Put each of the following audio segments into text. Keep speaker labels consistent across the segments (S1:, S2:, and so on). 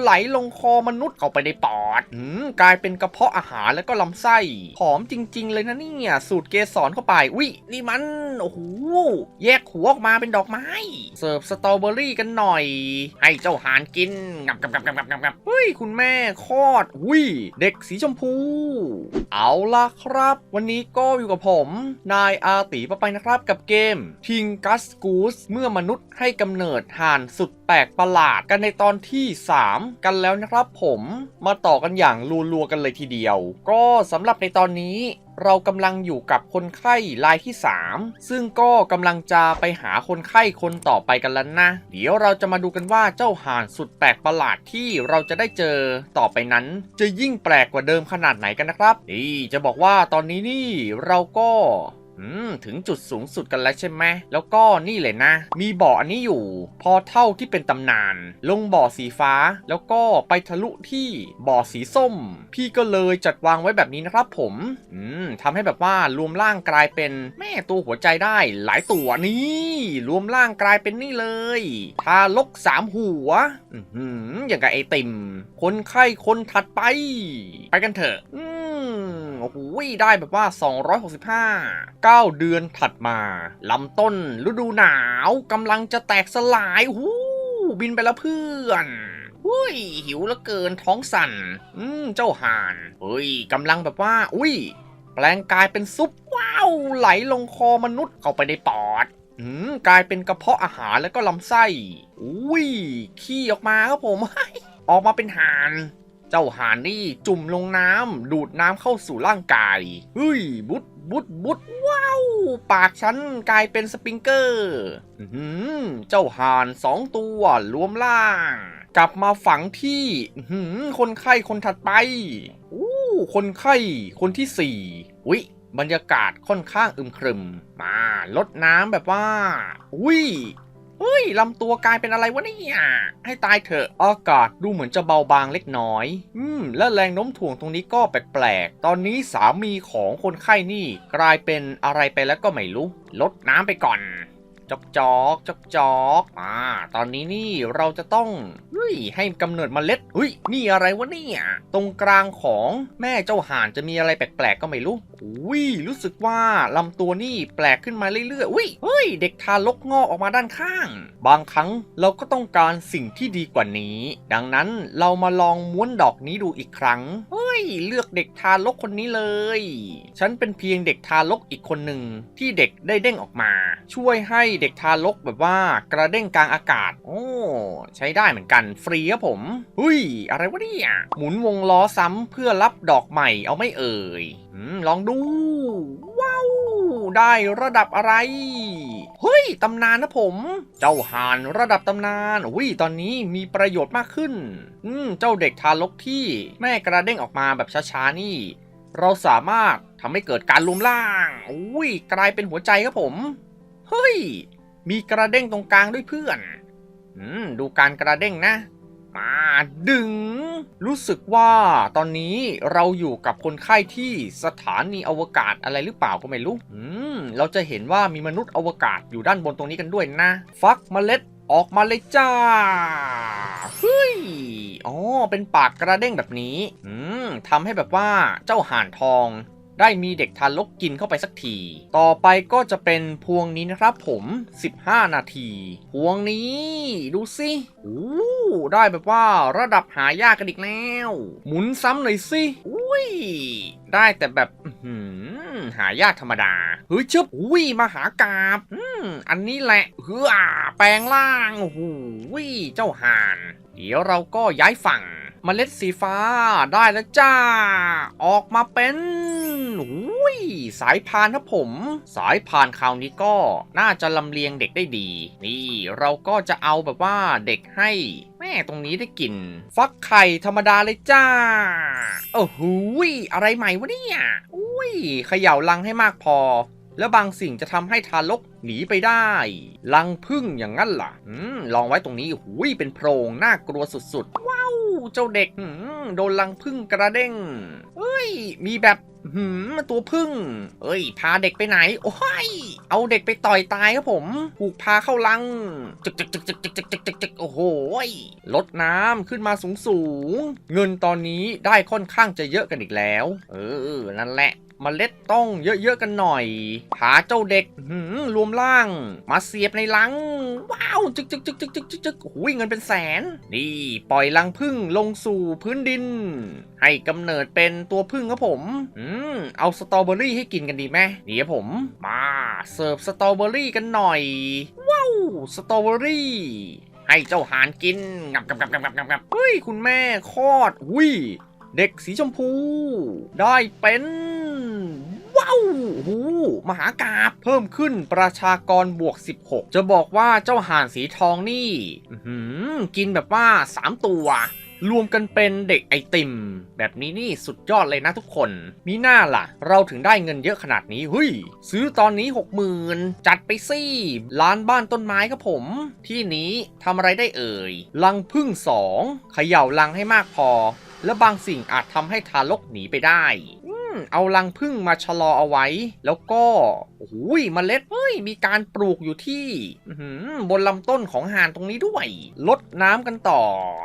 S1: ไหลลงคอมนุษย์เข้าไปในปอดอกลายเป็นกระเพาะอาหารแล้วก็ลำไส้หอมจริง ๆ เลยนะเนี่ยสูตรเกสรเข้าไปอุ้ยนี่มัน โอ้โหแยกหัวออกมาเป็นดอกไม้ เสิร์ฟสตรอเบอรี่กันหน่อย ให้เจ้าหานกินงับงับงับงับงับงับงับเฮ้ยคุณแม่คลอดวิเด็กสีชมพู เอาล่ะครับ วันนี้ก็อยู่กับผม นายอาตีปไปนะครับกับเกมทิงกัสกูสเมื่อมนุษย์ให้กำเนิดห่านสุดแปลกประหลาดกันในตอนที่ 3 กันแล้วนะครับผมมาต่อกันอย่างรัวๆกันเลยทีเดียว ก็สำหรับในตอนนี้ เรากำลังอยู่กับคนไข้รายที่ 3 ซึ่งก็กำลังจะไปหาคนไข้คนต่อไปกันแล้วนะ เดี๋ยวเราจะมาดูกันว่าเจ้าห่านสุดแปลกประหลาดที่เราจะได้เจอต่อไปนั้น จะยิ่งแปลกกว่าเดิมขนาดไหนกันนะครับนี่จะบอกว่าตอนนี้นี่เราก็ อืม ถึงจุดสูงสุดกันแล้วใช่ไหม แล้วก็นี่เลยนะ มีบ่ออันนี้อยู่ พอเท่าที่เป็นตำนาน ลงบ่อสีฟ้า แล้วก็ไปทะลุที่บ่อสีส้ม พี่ก็เลยจัดวางไว้แบบนี้นะครับผม อืมทำให้แบบว่ารวมร่างกลายเป็นแม่ตัวหัวใจได้ หลายตัวนี่ รวมร่างกลายเป็นนี่เลย ทารกสามหัว อือหืออย่างกับไอติม คนไข้คนถัดไป ไปกันเถอะ โอ้โหได้แบบว่า 265 9 เดือนถัดมาลำต้นฤดูหนาวกำลังจะแตกสลายหูบินไปแล้วเพื่อนอุ้ยหิวเหลือเกินท้องสั่น อืม เจ้าห่านเฮ้ยกำลังแบบว่า อุ้ย แปลงกายเป็นซุป ว้าว ไหลลงคอมนุษย์เข้าไปในปอด อืม กลายเป็นกระเพาะอาหารแล้วก็ลำไส้ อุ้ย ขี้ออกมาครับผม ออกมาเป็นห่าน เจ้าหานี่จุ่มลงน้ำดูดน้ำเข้าสู่ร่างกายเฮ้ยบุดบุดบุดว้าว ปากฉันกลายเป็นสปริงเกอร์เจ้าห่านสองตัวรวมร่าง กลับมาฝังที่คนไข้คนถัดไปอู้คนไข้คนที่สี่วิบรรยากาศค่อนข้างอึมครึม มาลดน้ำแบบว่า อุ้ย เฮ้ยลำตัวกลายเป็นอะไรวะเนี่ยให้ตายเถอะ อากาศดูเหมือนจะเบาบางเล็กน้อย อืม และแรงโน้มถ่วงตรงนี้ก็แปลกๆ ตอนนี้สามีของคนไข้นี่ กลายเป็นอะไรไปแล้วก็ไม่รู้ ลดน้ำไปก่อน จอกจอกจอกจอกอ่าตอนนี้นี่เราจะต้องเฮ้ยให้กำเนิดเมล็ดเฮ้ยนี่อะไรวะเนี่ย ตรงกลางของแม่เจ้าห่านจะมีอะไรแปลกๆก็ไม่รู้ อุ้ยรู้สึกว่าลำตัวนี่แปลกขึ้นมาเรื่อยๆอุ้ยเฮ้ย เด็กทารกงอกออกมาด้านข้าง บางครั้งเราก็ต้องการสิ่งที่ดีกว่านี้ ดังนั้นเรามาลองม้วนดอกนี้ดูอีกครั้งเฮ้ย เลือกเด็กทารกคนนี้เลย ฉันเป็นเพียงเด็กทารกอีกคนหนึ่งที่เด็กได้เด้งออกมา ช่วยให้เด็กทารกแบบว่ากระเด้งกลางอากาศ โอ้ใช้ได้เหมือนกันฟรีครับผมเฮ้ย อะไรวะเนี่ยหมุนวงล้อซ้ำเพื่อรับดอกใหม่เอาไม่เอ่ย ลองดู ว้าว ได้ระดับอะไร เฮ้ย ตำนานนะผม เจ้าห่านระดับตำนานอุ้ยตอนนี้มีประโยชน์มากขึ้น อืม เจ้าเด็กทารกที่แม่กระเด้งออกมาแบบช้าๆนี่ เราสามารถทำให้เกิดการรวมร่างอุ้ย กลายเป็นหัวใจครับผม เฮ้ย มีกระเด้งตรงกลางด้วยเพื่อน อืม ดูการกระเด้งนะมา ดึง รู้สึกว่าตอนนี้เราอยู่กับคนไข้ที่สถานีอวกาศอะไรหรือเปล่าก็ไม่รู้อืมเราจะเห็นว่ามีมนุษย์อวกาศอยู่ด้านบนตรงนี้กันด้วยนะ ฟักเมล็ดออกมาเลยจ้าเฮ้ยอ๋อเป็นปากกระเด้งแบบนี้ อืมทำให้แบบว่าเจ้าห่านทอง ได้มีเด็กทารกกินเข้าไปสักที ต่อไปก็จะเป็นพวงนี้นะครับผม 15 นาที พวงนี้ ดูสิโอ้ได้แบบว่าระดับหายากกันอีกแล้ว หมุนซ้ำหน่อยสิอุ้ย ได้แต่แบบหายากธรรมดา เฮ้ยชึบอุ้ยมาหากาบอืมอันนี้แหละเฮือแปลงร่างโอ้โหเจ้าห่าน เดี๋ยวเราก็ย้ายฝั่ง เมล็ดสีฟ้าได้แล้วจ้า ออกมาเป็นอุ้ยสายพานครับผม สายพานคราวนี้ก็น่าจะลำเลียงเด็กได้ดี นี่เราก็จะเอาแบบว่าเด็กให้แม่ตรงนี้ได้กิน ฟักไข่ธรรมดาเลยจ้า โอ้โหอะไรใหม่วะเนี่ยอุ้ยเขย่าลังให้มากพอ แล้วบางสิ่งจะทำให้ทารกหนีไปได้ลังพึ่งอย่างนั้นล่ะ อืมลองไว้ตรงนี้หุยเป็นโพรงน่ากลัวสุดๆ ว้าว เจ้าเด็กหืมโดนลังพึ่งกระเด้งเฮ้ย มีแบบหืหืมตัวพึ่ง เอ้ย พาเด็กไปไหน โอ้ย เอาเด็กไปต่อยตายครับผมถูกพาเข้าลัง จึกจึกจึกจึกจึกจึกจึกจึกจึกโอ้โหยลดน้ำขึ้นมาสูงสูงๆเงินตอนนี้ได้ค่อนข้างจะเยอะกันอีกแล้ว เออ นั่นแหละมเมล็ดต้องเยอะๆกันหน่อย หาเจ้าเด็กหืมรวมร่าง มาเสียบในลัง ว้าวจึกจึกจึกจึกจึกจึกจึกโอ้โหเงินเป็นแสน นี่ปล่อยลังพึ่งลงสู่พื้นดิน ให้กำเนิดเป็นตัวพึ่งครับผม อืมเอาสตรอเบอรี่ให้กินกันดีไหมดีครับผม มาเสิร์ฟสตรอเบอรี่กันหน่อย ว้าวสตรอเบอรี่ให้เจ้าหานกินงับงับงับงับงับงับงับเฮ้ยคุณแม่คลอดอุ้ยเด็กสีชมพู ได้เป็น ว้าวโอ้โหมหากาบเพิ่มขึ้นประชากรบวก 16 จะบอกว่าเจ้าห่านสีทองนี่หือกินแบบว่า 3 ตัวรวมกันเป็นเด็กไอติม แบบนี้นี่สุดยอดเลยนะทุกคน มีหน้าล่ะ เราถึงได้เงินเยอะขนาดนี้เฮ้ย ซื้อตอนนี้60,000จัดไปสิร้านบ้านต้นไม้ครับผม ที่นี้ทำอะไรได้เอ่ยลังพึ่งสองเขย่าลังให้มากพอ และบางสิ่งอาจทำให้ทารกหนีไปได้ เอาลังพึ่งมาชะลอเอาไว้ แล้วก็โอ้โหยเมล็ดเฮ้ยมีการปลูกอยู่ที่บนลำต้นของห่านตรงนี้ด้วย ลดน้ำกันต่อ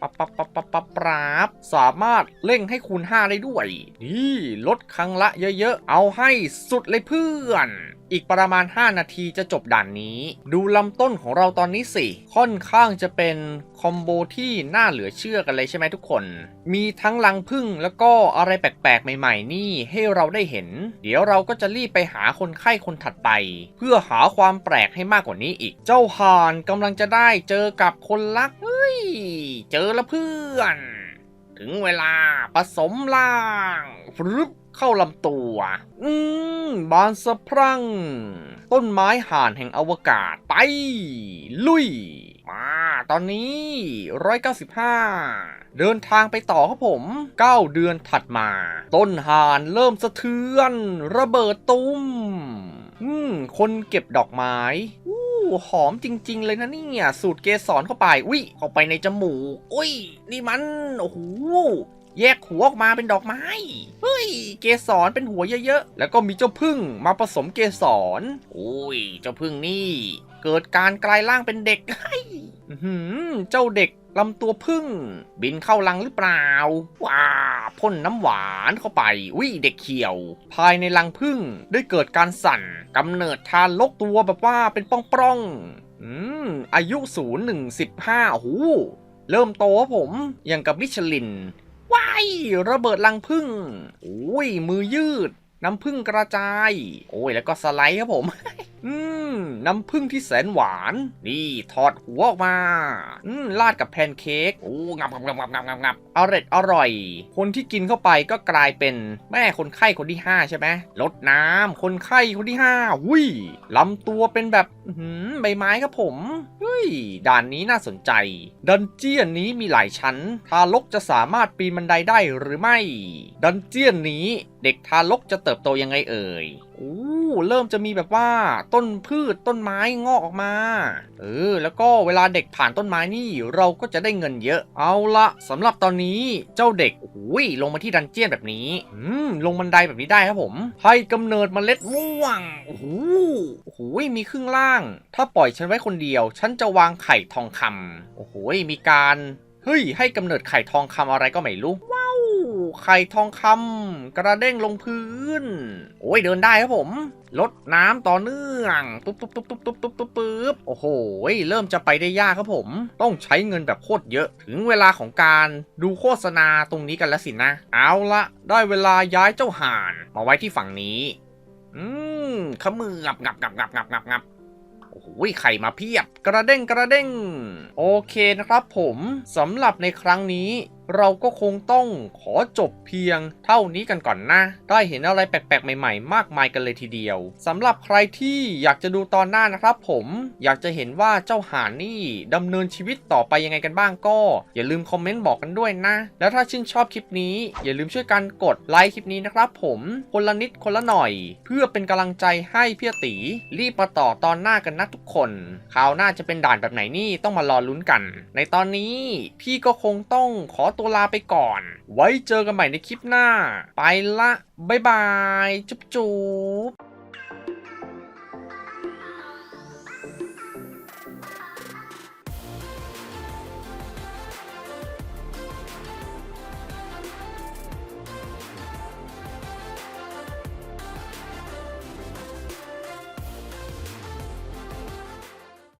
S1: ปับปับปับปับปับปราบสามารถเร่งให้คูณ 5 ได้ด้วย นี่ลดครั้งละเยอะๆ เอาให้สุดเลยเพื่อน อีกประมาณ 5 นาทีจะจบด่านนี้ ดูลำต้นของเราตอนนี้สิ ค่อนข้างจะเป็นคอมโบที่น่าเหลือเชื่อกันเลยใช่ไหมทุกคน มีทั้งลังพึ่งแล้วก็อะไรแปลกๆ ใหม่ ๆ นี่ให้เราได้เห็น เดี๋ยวเราก็จะรีบไปหาคนไข้คนถัดไป เพื่อหาความแปลกให้มากกว่านี้อีก เจ้าห่านกำลังจะได้เจอกับคนรักเฮ้ยเจอแล้วเพื่อน ถึงเวลาผสมล่างฟรึบเข้าลำตัว อืม บานสะพรั่ง ต้นไม้ห่านแห่งอวกาศไป ลุย มาตอนนี้ 195 เดินทางไปต่อครับผม 9 เดือนถัดมา ต้นหานเริ่มสะเทือน ระเบิดตุ้ม อืม คนเก็บดอกไม้อู้หอมจริง ๆ เลยนะเนี่ย สูตรเกสรเข้าไป อุ้ยเข้าไปในจมูก อุ้ย นี่มัน โอ้โห แยกหัวออกมาเป็นดอกไม้ เฮ้ย เกสรเป็นหัวเยอะๆ แล้วก็มีเจ้าพึ่งมาผสมเกสรอุ้ย เจ้าพึ่งนี่ เกิดการกลายร่างเป็นเด็กเฮ้ยเจ้าเด็กลำตัวพึ่ง บินเข้ารังหรือเปล่า ว้าพ่นน้ำหวานเข้าไปอุ้ยเด็กเขียว ภายในรังพึ่งได้เกิดการสั่นกำเนิดทารกตัวแบบว่าเป็นป้องๆอืมอายุศูนย์หนึ่งสิบห้าโอ้โหเริ่มโตครับผมอย่างกับมิชลิน ระเบิดลังพึ่งโอ้ยมือยืด น้ำพึ่งกระจาย โอ้ยแล้วก็สไลด์ครับผม อืม น้ำพึ่งที่แสนหวาน นี่ถอดหัวออกมา อืมราดกับแพนเค้ก โอ้งับงับงับงับงับงับงับอร่อยอร่อย คนที่กินเข้าไปก็กลายเป็นแม่คนไข้คนที่ 5 ใช่ไหมลดน้ำคนไข้คนที่5วุ้ยลำตัวเป็นแบบหือใบไม้ครับผมเฮ้ยด่านนี้น่าสนใจ ดันเจียนนี้มีหลายชั้น ทารกจะสามารถปีนบันไดได้หรือไม่ ดันเจียนนี้ เด็กทารกจะเติบโตยังไงเอ่ยอ้ เริ่มจะมีแบบว่าต้นพืชต้นไม้งอกออกมา เออ แล้วก็เวลาเด็กผ่านต้นไม้นี่เราก็จะได้เงินเยอะ เอาละสำหรับตอนนี้เจ้าเด็กโอ้ยลงมาที่ดันเจียนแบบนี้ อืม ลงบันไดแบบนี้ได้ครับผม ให้กำเนิดเมล็ดม่วง โอ้โหโอ้โหมีครึ่งล่าง ถ้าปล่อยฉันไว้คนเดียว ฉันจะวางไข่ทองคำโอ้โหมีการ เฮ้ย ให้กำเนิดไข่ทองคำอะไรก็ไม่รู้ว้าว ไข่ทองคำกระเด้งลงพื้น โอ้ยเดินได้ครับผมลดน้ำต่อเนื่องปุ๊บปุ๊บปุ๊บปุ๊บปุ๊บปุ๊บปุ๊บปุ๊บโอ้โหเริ่มจะไปได้ยากครับผม ต้องใช้เงินแบบโคตรเยอะ ถึงเวลาของการดูโฆษณาตรงนี้กันแล้วสินะ เอาละได้เวลาย้ายเจ้าห่าน มาไว้ที่ฝั่งนี้ อืมขมืองับงับงับงับงับงับงับโอ้โห ไข่มาเพียบ กระเด้งกระเด้ง โอเคนะครับผมสำหรับในครั้งนี้เราก็คงต้องขอจบเพียงเท่านี้กันก่อนนะ ได้เห็นอะไรแปลกๆ ใหม่ๆ มากมายกันเลยทีเดียวสำหรับใครที่อยากจะดูตอนหน้านะครับผมอยากจะเห็นว่าเจ้าห่านนี่ดำเนินชีวิตต่อไปยังไงกันบ้างก็ อย่าลืมคอมเมนต์บอกกันด้วยนะ แล้วถ้าชื่นชอบคลิปนี้ อย่าลืมช่วยกันกดไลค์คลิปนี้นะครับผมคนละนิดคนละหน่อย เพื่อเป็นกำลังใจให้พี่ตีรีบมาต่อตอนหน้ากันนะทุกคนคราวหน้าจะเป็นด่านแบบไหนนี่ต้องมารอลุ้นกัน ในตอนนี้พี่ก็คงต้องขอตัวลาไปก่อน ไว้เจอกันใหม่ในคลิปหน้า ไปละ บ๊ายบาย จุ๊บจุ๊บ